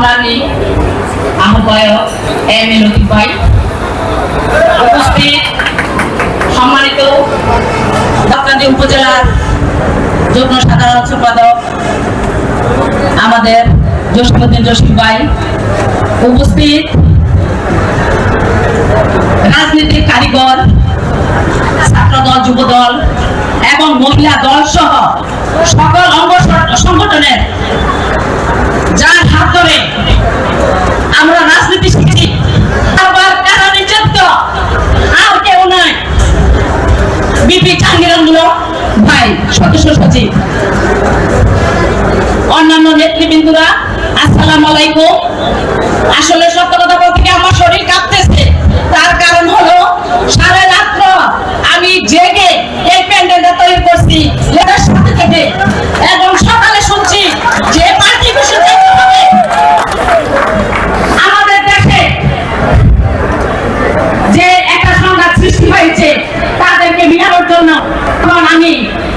সংগ্রামী আহ্বায়ক M A Latif ভাই। উপস্থিত সম্মানিত দাউদকান্দি উপজেলার যুগ্ম সাধারণ সম্পাদক আমাদের জসীমুদ্দিন জসিম ভাই। উপস্থিত রাজনীতির কারিগর সদস্য সচিব। অন্যান্য নেতৃবৃন্দরা, আসসালামু আলাইকুম। আসলে সত্য কথা বলতে আমার শরীর কাঁপতেছে? তার কারণ হলো, সারা রাত্র আমি জেগে এই প্যান্ডেলটা তৈরি করছি লেটার সাথে থেকে। এবং সকালে শুনছি যে পার্টি হবে আমাদের দেশে যে একটা সংঘাত সৃষ্টি হয়েছে, তাদেরকে মিলানোর জন্য। আমি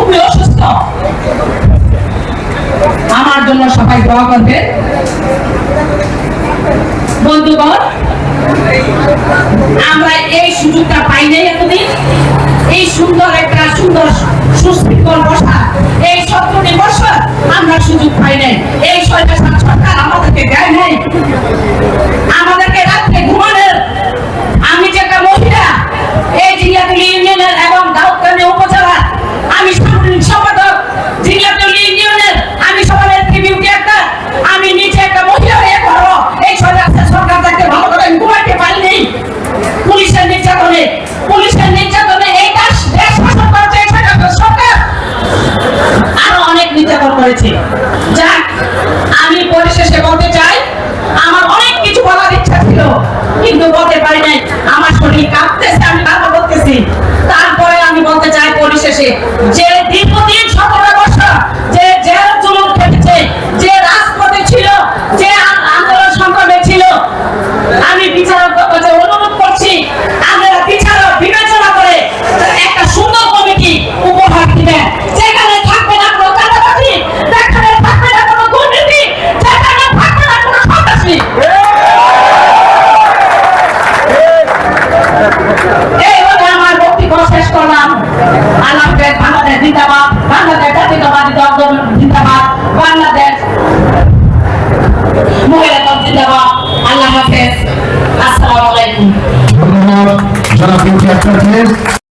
খুবই অসুস্থ। আমার জন্য সবাই দোয়া করবে বন্ধুগণ, আমরা এই সুযোগটা পাই নাই এতদিন। এই সুন্দর একটা সুন্দর সুশৃঙ্খল শেষে জেলে